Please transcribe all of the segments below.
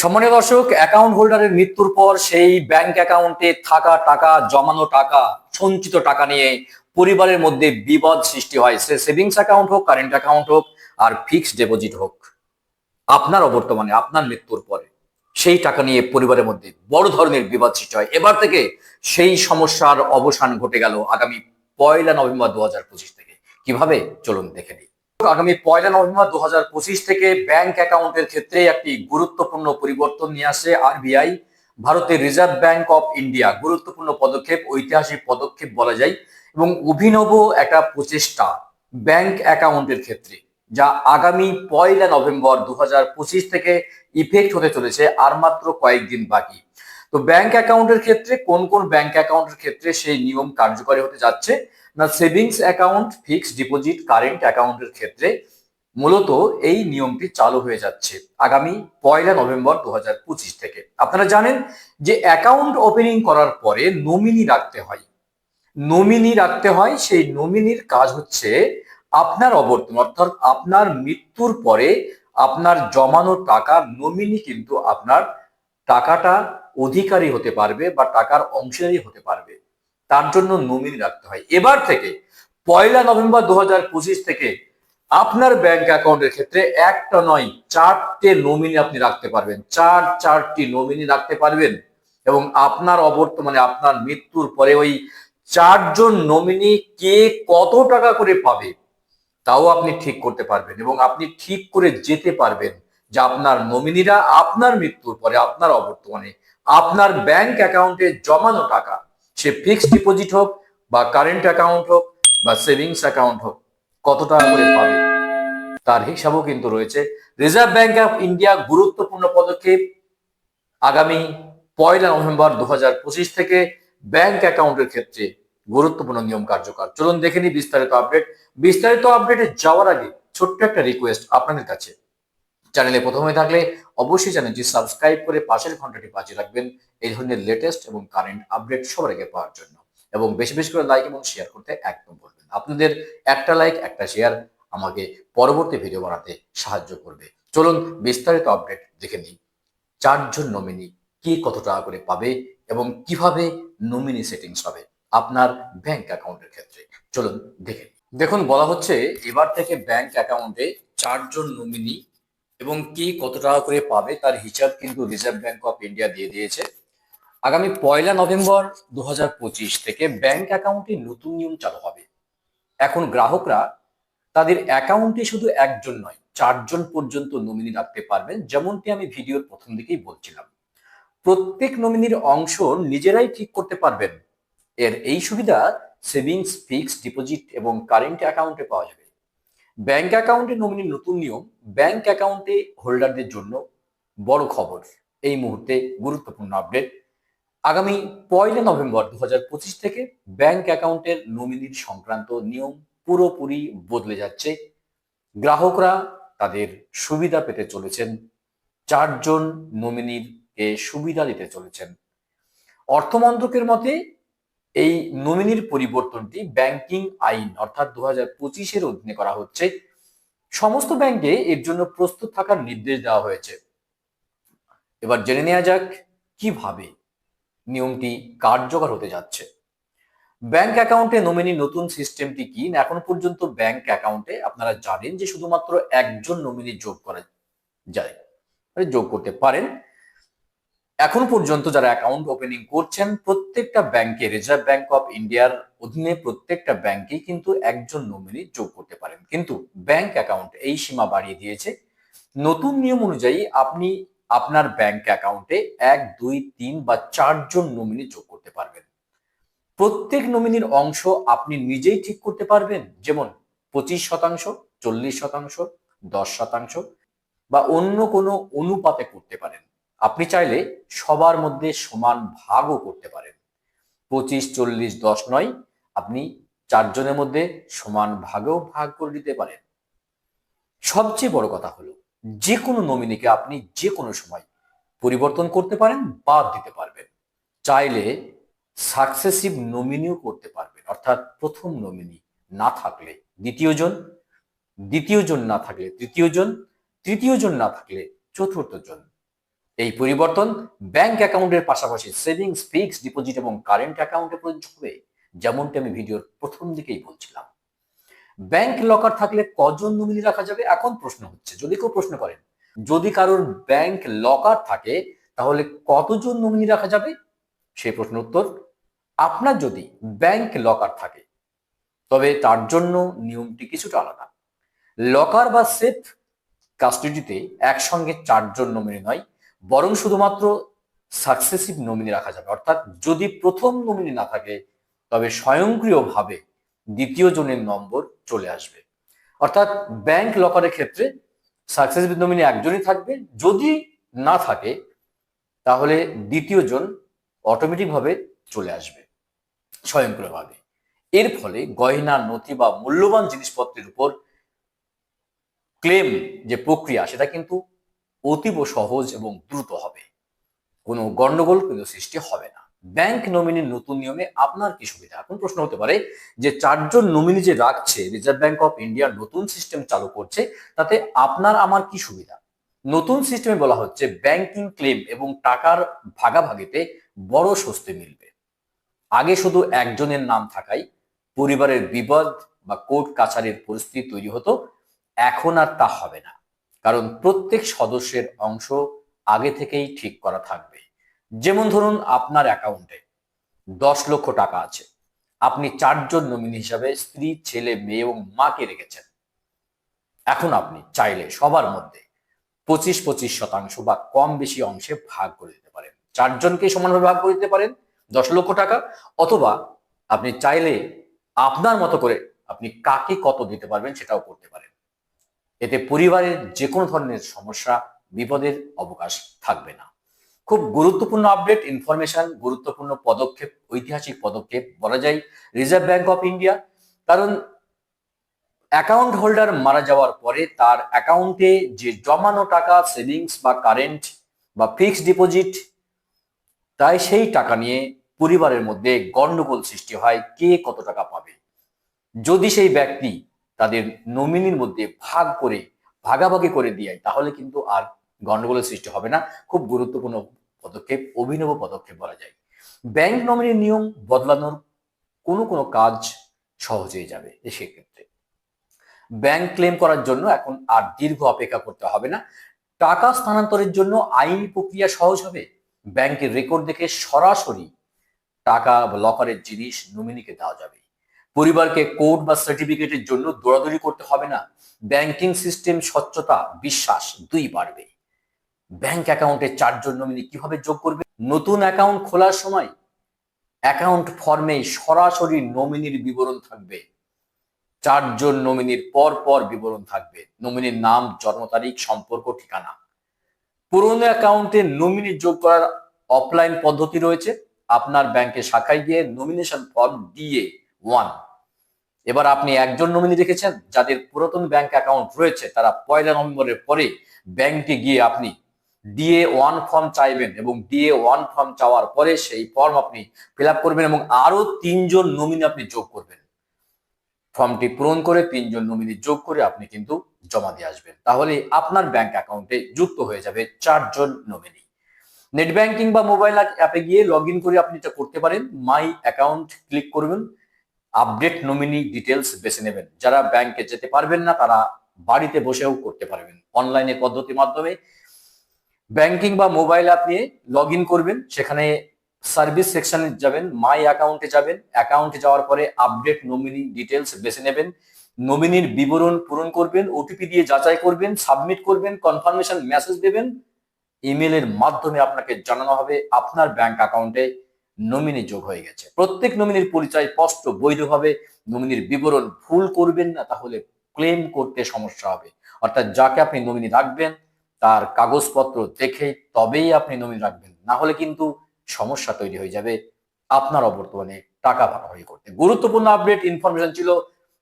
সম্মানীয় দর্শক অ্যাকাউন্ট হোল্ডারের মৃত্যুর পর সেই ব্যাংক অ্যাকাউন্টে থাকা টাকা, জমানো টাকা, সঞ্চিত টাকা নিয়ে পরিবারের মধ্যে বিবাদ সৃষ্টি হয়। সে সেভিংস অ্যাকাউন্ট হোক কারেন্ট অ্যাকাউন্ট হোক, আর ফিক্সড ডিপোজিট হোক। আপনার অবর্তমানে, আপনার মৃত্যুর পরে সেই টাকা নিয়ে পরিবারের মধ্যে বড় ধরনের বিবাদ সৃষ্টি হয়। এবার থেকে সেই সমস্যার অবসান ঘটে গেল আগামী পয়লা নভেম্বর দু পঁচিশ থেকে। কীভাবে? চলুন দেখে নিই। আগামী পয়লা নভেম্বর দু থেকে ব্যাংক অ্যাকাউন্টের ক্ষেত্রে একটি গুরুত্বপূর্ণ পরিবর্তন নিয়ে আসে আরবিআই, ভারতের রিজার্ভ ব্যাংক অফ ইন্ডিয়া। গুরুত্বপূর্ণ পদক্ষেপ, ঐতিহাসিক পদক্ষেপ বলা যায়, এবং অভিনব একটা প্রচেষ্টা ব্যাংক অ্যাকাউন্টের ক্ষেত্রে, যা আগামী পয়লা নভেম্বর দু থেকে ইফেক্ট হতে চলেছে আর মাত্র কয়েকদিন বাকি। তো ব্যাংক অ্যাকাউন্টের ক্ষেত্রে, কোন কোন ব্যাংক অ্যাকাউন্টের ক্ষেত্রে সেই নিয়ম কার্যকরী হতে যাচ্ছে? না savings account fixed deposit current অ্যাকাউন্টের ক্ষেত্রে মূলত এই নিয়মটি চালু হয়ে যাচ্ছে আগামী পয়লা নভেম্বর দু হাজার পঁচিশ থেকে। আপনারা জানেন যে অ্যাকাউন্ট ওপেনিং করার পরে নমিনি রাখতে হয়। নমিনি রাখতে হয়, সেই নমিনির কাজ হচ্ছে আপনার অবর্তন, অর্থাৎ আপনার মৃত্যুর পরে আপনার জমানো টাকা নমিনি কিন্তু আপনার টাকাটা অধিকারী হতে পারবে বা টাকার অংশীদারি হতে পারবে। তার জন্য নমিনি রাখতে হয়। এবার থেকে পয়লা নভেম্বর দু হাজার পঁচিশ থেকে আপনার ব্যাংক অ্যাকাউন্টের ক্ষেত্রে একটা নয়, চারটে নমিনি আপনি রাখতে পারবেন। চার, চারটি নমিনি রাখতে পারবেন এবং আপনার অবর্তমানে আপনার মৃত্যুর পরে ওই চারজন নমিনি কে কত টাকা করে পাবে তাও আপনি ঠিক করতে পারবেন এবং আপনি ঠিক করে যেতে পারবেন যে আপনার নমিনিরা আপনার মৃত্যুর পরে, আপনার অবর্তমানে আপনার ব্যাংক অ্যাকাউন্টে জমানো টাকা সে ফিক্সড ডিপোজিট হোক বা কারেন্ট অ্যাকাউন্ট হোক বা সেভিংস অ্যাকাউন্ট হোক কত টাকা করে পাবে? তার হিসাবও কিন্তু রয়েছে। রিজার্ভ ব্যাংক অফ ইন্ডিয়া গুরুত্বপূর্ণ পদক্ষেপ। আগামী পয়লা নভেম্বর দু হাজার পঁচিশ থেকে ব্যাংক অ্যাকাউন্টের ক্ষেত্রে গুরুত্বপূর্ণ নিয়ম কার্যকর। চলুন দেখে নিই বিস্তারিত আপডেট বিস্তারিত আপডেটে যাওয়ার আগে ছোট্ট একটা রিকোয়েস্ট আপনাদের কাছে। চ্যানেলে প্রথমে থাকলে অবশ্যই চ্যানেলটি সাবস্ক্রাইব করে পাশের ঘন্টাটি বাজিয়ে রাখবেন। এই ধরনের লেটেস্ট এবং কারেন্ট আপডেট সবার আগে পাওয়ার জন্য। এবং বেশি বেশি করে লাইক এবং শেয়ার করতে একদম বলবেন আপনাদের একটা লাইক একটা শেয়ার আমাকে পরবর্তী ভিডিও বানাতে সাহায্য করবে। চলুন বিস্তারিত আপডেট দেখে নিই। চারজন নমিনি কে কত টাকা করে পাবে এবং কীভাবে নমিনি সেটিংস হবে আপনার ব্যাংক অ্যাকাউন্টের ক্ষেত্রে? চলুন দেখে দেখুন, বলা হচ্ছে এবার থেকে ব্যাংক অ্যাকাউন্টে চারজন নমিনি এবং কে কত টাকা করে পাবে তার হিসাব কিন্তু রিজার্ভ ব্যাংক অফ ইন্ডিয়া দিয়ে দিয়েছে। আগামী পয়লা নভেম্বর দু থেকে ব্যাংক অ্যাকাউন্টে নতুন নিয়ম চালু হবে। এখন গ্রাহকরা তাদের অ্যাকাউন্টে শুধু একজন নয়, চারজন পর্যন্ত নমিনি রাখতে পারবেন, যেমনটি আমি ভিডিওর প্রথম দিকেই বলছিলাম। প্রত্যেক নমিনির অংশ নিজেরাই ঠিক করতে পারবেন। এর এই সুবিধা সেভিংস ফিক্সড ডিপোজিট এবং কারেন্ট অ্যাকাউন্টে পাওয়া যাবে। ব্যাংক অ্যাকাউন্টে নমিনির নতুন নিয়ম ব্যাংক অ্যাকাউন্টে হোল্ডারদের জন্য বড় খবর। এই মুহূর্তে গুরুত্বপূর্ণ আপডেট আগামী পয়লা নভেম্বর দু হাজার পঁচিশ থেকে ব্যাংক অ্যাকাউন্টের নমিনির সংক্রান্ত নিয়ম পুরোপুরি বদলে যাচ্ছে। গ্রাহকরা তাদের সুবিধা পেতে চলেছেন। চারজন নমিনির কে সুবিধা দিতে চলেছেন। অর্থমন্ত্রকের মতে এই নমিনির পরিবর্তনটি ব্যাংকিং আইন, অর্থাৎ দু হাজার পঁচিশের অধীনে করা হচ্ছে। সমস্ত ব্যাংকে এর জন্য প্রস্তুত থাকার নির্দেশ দেওয়া হয়েছে। এবার জেনে নেওয়া যাক কীভাবে নিয়মটি কার্যকর হতে যাচ্ছে। ব্যাংক অ্যাকাউন্টে নমিনি নতুন সিস্টেমটি কি? না এখন পর্যন্ত ব্যাংক অ্যাকাউন্টে আপনারা জানেন যে শুধুমাত্র একজন নমিনি যোগ করা যায়। মানে যোগ করতে পারেন। এখন পর্যন্ত যারা অ্যাকাউন্ট ওপেনিং করছেন, প্রত্যেকটা ব্যাংকে রিজার্ভ ব্যাংক অফ ইন্ডিয়ার অধীনে প্রত্যেকটা ব্যাংকে কিন্তু একজন নমিনি যোগ করতে পারেন। কিন্তু ব্যাংক অ্যাকাউন্ট এই সীমা বাড়িয়ে দিয়েছে। নতুন নিয়ম অনুযায়ী আপনি আপনার ব্যাংক অ্যাকাউন্টে এক, দুই, তিন বা চারজন নমিনি যোগ করতে পারবেন। প্রত্যেক নমিনির অংশ আপনি নিজেই ঠিক করতে পারবেন। যেমন পঁচিশ শতাংশ, চল্লিশ শতাংশ, দশ শতাংশ বা অন্য কোনো অনুপাতে করতে পারেন। আপনি চাইলে সবার মধ্যে সমান ভাগও করতে পারেন। পঁচিশ, চল্লিশ, দশ নয়, আপনি চারজনের মধ্যে সমান ভাগেও ভাগ করে দিতে পারেন। সবচেয়ে বড় কথা হলো যে কোনো নমিনিকে আপনি যে কোনো সময় পরিবর্তন করতে পারেন, বাদ দিতে পারবেন। চাইলে সাকসেসিভ নমিনিও করতে পারবেন, অর্থাৎ প্রথম নমিনি না থাকলে দ্বিতীয় জন দ্বিতীয় জন না থাকলে তৃতীয় জন তৃতীয় জন না থাকলে চতুর্থ জন এই পরিবর্তন ব্যাংক অ্যাকাউন্টের পাশাপাশি সেভিংস ফিক্সড ডিপোজিট এবং কারেন্ট অ্যাকাউন্টে প্রযোজ্য হবে, যেমনটি আমি ভিডিওর প্রথম দিকেই বলছিলাম। ব্যাংক লকার থাকলে কজন নমিনি রাখা যাবে? এখন প্রশ্ন হচ্ছে, যদি কেউ প্রশ্ন করেন যদি কারোর ব্যাংক লকার থাকে, তাহলে কতজন নমিনি রাখা যাবে? সেই প্রশ্নের উত্তর, আপনার যদি ব্যাংক লকার থাকে, তবে তার জন্য নিয়মটি কিছুটা আলাদা। লকার বা সেফ কাস্টডিতে একসঙ্গে চারজন নমিনি নয় বরং শুধুমাত্র সাকসেসিভ নমিনি রাখা যাবে। অর্থাৎ যদি প্রথম নমিনি না থাকে, তবে স্বয়ংক্রিয়ভাবে দ্বিতীয় জনের নম্বর চলে আসবে। অর্থাৎ ব্যাংক লকারের ক্ষেত্রে সাকসেসিভ নমিনি একজনই থাকবে। যদি না থাকে, তাহলে দ্বিতীয় জন অটোমেটিকভাবে চলে আসবে, স্বয়ংক্রিয়ভাবে। এর ফলে গয়না, নথি বা মূল্যবান জিনিসপত্রের উপর ক্লেম যে প্রক্রিয়া, সেটা কিন্তু অতীব সহজ এবং দ্রুত হবে। কোনো গন্ডগোল কিন্তু সৃষ্টি হবে না। ব্যাংক নমিনির নতুন নিয়মে আপনার কি সুবিধা? এখন প্রশ্ন হতে পারে যে চারজন নমিনি যে রাখছে রিজার্ভ ব্যাংক অফ ইন্ডিয়ার নতুন সিস্টেম চালু করছে, তাতে আপনার আমার কি সুবিধা? নতুন সিস্টেমে বলা হচ্ছে ব্যাংকিং ক্লেম এবং টাকার ভাগাভাগিতে বড় স্বস্তি মিলবে। আগে শুধু একজনের নাম থাকাই পরিবারের বিপদ বা কোর্ট কাছারির পরিস্থিতি তৈরি হতো, এখন আর তা হবে না। কারণ প্রত্যেক সদস্যের অংশ আগে থেকেই ঠিক করা থাকবে। যেমন ধরুন আপনার অ্যাকাউন্টে দশ লক্ষ টাকা আছে। আপনি চারজন নমিনি হিসাবে স্ত্রী, ছেলে, মেয়ে এবং মাকে রেখেছেন। এখন আপনি চাইলে সবার মধ্যে পঁচিশ পঁচিশ শতাংশ বা কম বেশি অংশে ভাগ করে দিতে পারেন। চারজনকে সমানভাবে ভাগ করে দিতে পারেন দশ লক্ষ টাকা, অথবা আপনি চাইলে আপনার মতো করে আপনি কাকে কত দিতে পারবেন সেটাও করতে পারেন। এতে পরিবারের যে কোনো ধরনের সমস্যা, বিপদের অবকাশ থাকবে না। খুব গুরুত্বপূর্ণ আপডেট ইনফরমেশন গুরুত্বপূর্ণ পদক্ষেপ, ঐতিহাসিক পদক্ষেপ বলা যায় রিজার্ভ ব্যাংক অফ ইন্ডিয়া কারণ অ্যাকাউন্ট হোল্ডার মারা যাওয়ার পরে তার অ্যাকাউন্টে যে জমানো টাকা সেভিংস বা কারেন্ট বা ফিক্সড ডিপোজিট তাই সেই টাকা নিয়ে পরিবারের মধ্যে গন্ডগোল সৃষ্টি হয়, কে কত টাকা পাবে। যদি সেই ব্যক্তি তাদের নমিনির মধ্যে ভাগ করে, ভাগাভাগি করে দিয়ে তাহলে কিন্তু আর গন্ডগোলের সৃষ্টি হবে না। খুব গুরুত্বপূর্ণ পদক্ষেপ, অভিনব পদক্ষেপ বলা যায়। ব্যাংক নমিনির নিয়ম বদলানোর কোনো কোনো কাজ সহজ হয়ে যাবে সেক্ষেত্রে। ব্যাংক ক্লেম করার জন্য এখন আর দীর্ঘ অপেক্ষা করতে হবে না। টাকা স্থানান্তরের জন্য আইনি প্রক্রিয়া সহজ হবে। ব্যাংকের রেকর্ড দেখে সরাসরি টাকা লকারের জিনিস নমিনিকে দেওয়া যাবে। পরিবারকে কোড বা সার্টিফিকেটের জন্য দৌড়াদৌড়ি করতে হবে না। ব্যাংকিং সিস্টেম স্বচ্ছতা, বিশ্বাস দুই বাড়বে। ব্যাংক অ্যাকাউন্টে চারজন নমিনি কীভাবে যোগ করবে? নতুন অ্যাকাউন্ট খোলার সময় অ্যাকাউন্ট ফর্মে সরাসরি নমিনির বিবরণ থাকবে। চারজন নমিনির পর পর বিবরণ থাকবে। নমিনির নাম, জন্ম তারিখ, সম্পর্ক, ঠিকানা। পুরনো অ্যাকাউন্টে নমিনি যোগ করার অফলাইন পদ্ধতি রয়েছে। আপনার ব্যাংকে শাখায় গিয়ে নমিনেশন ফর্ম ডিএ ওয়ান। এবার আপনি একজন নমিনি রেখেছেন, যাদের পুরাতন ব্যাংক অ্যাকাউন্ট রয়েছে, তারা পয়লা নভেম্বরের পরে ব্যাংকে গিয়ে আপনি ডিএ ওয়ান ফর্ম চাইবেন এবং ডিএ ওয়ান ফর্ম চাওয়ার পরে সেই ফর্ম আপনি ফিল করবেন এবং আরও তিনজন নমিনি আপনি যোগ করবেন। ফর্মটি পূরণ করে তিনজন নমিনি যোগ করে আপনি কিন্তু জমা দিয়ে আসবেন। তাহলে আপনার ব্যাংক অ্যাকাউন্টে যুক্ত হয়ে যাবে চারজন নমিনি নেট ব্যাংকিং বা মোবাইল অ্যাপে গিয়ে লগ করে আপনি এটা করতে পারেন। মাই অ্যাকাউন্ট ক্লিক করবেন। আপডেট নমিনি ডিটেলস বেছে নেবেন। যারা ব্যাংকে যেতে পারবেন না, তারা বাড়িতে বসেও করতে পারবেন। অনলাইনে পদ্ধতির মাধ্যমে ব্যাংকিং বা মোবাইল অ্যাপ নিয়ে লগ করবেন। সেখানে সার্ভিস সেকশনে যাবেন মাই অ্যাকাউন্টে যাবেন। অ্যাকাউন্টে যাওয়ার পরে আপডেট নমিনি ডিটেলস বেছে নেবেন। নমিনির বিবরণ পূরণ করবেন ওটিপি দিয়ে যাচাই করবেন সাবমিট করবেন কনফার্মেশন মেসেজ দেবেন। ইমেলের মাধ্যমে আপনাকে জানানো হবে আপনার ব্যাংক অ্যাকাউন্টে নমিনি যোগ হয়ে গেছে। প্রত্যেক নমিনির পরিচয় স্পষ্ট বৈধভাবে নমিনির বিবরণ ভুল করবেন না, তাহলে ক্লেম করতে সমস্যা হবে। অর্থাৎ যাকে আপনি নমিনি রাখবেন, তার কাগজপত্র দেখে তবেই আপনি নমিনি রাখবেন। না হলে কিন্তু সমস্যা তৈরি হয়ে যাবে। আপনার অবর্তমানে টাকা ভাগাভাগি করতে। গুরুত্বপূর্ণ আপডেট ইনফরমেশন ছিল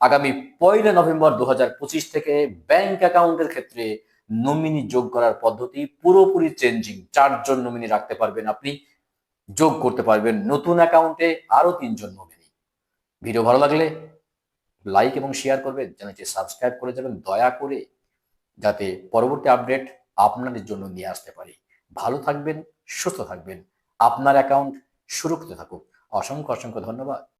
আগামী পয়লা নভেম্বর দু হাজার পঁচিশ থেকে ব্যাংক অ্যাকাউন্টের ক্ষেত্রে নমিনি যোগ করার পদ্ধতি পুরোপুরি চেঞ্জিং চারজন নমিনি রাখতে পারবেন আপনি। যোগ করতে পারবেন নতুন অ্যাকাউন্টে আরও তিনজন নমিনি ভিডিও ভালো লাগলে লাইক এবং শেয়ার করবেন চ্যানেলটি সাবস্ক্রাইব করে যাবেন, দয়া করে যাতে পরবর্তী আপডেট আপনাদের জন্য নিয়ে আসতে পারি। ভালো থাকবেন, সুস্থ থাকবেন, আপনার অ্যাকাউন্ট সুরক্ষিত থাকুক। অসংখ্য অসংখ্য ধন্যবাদ।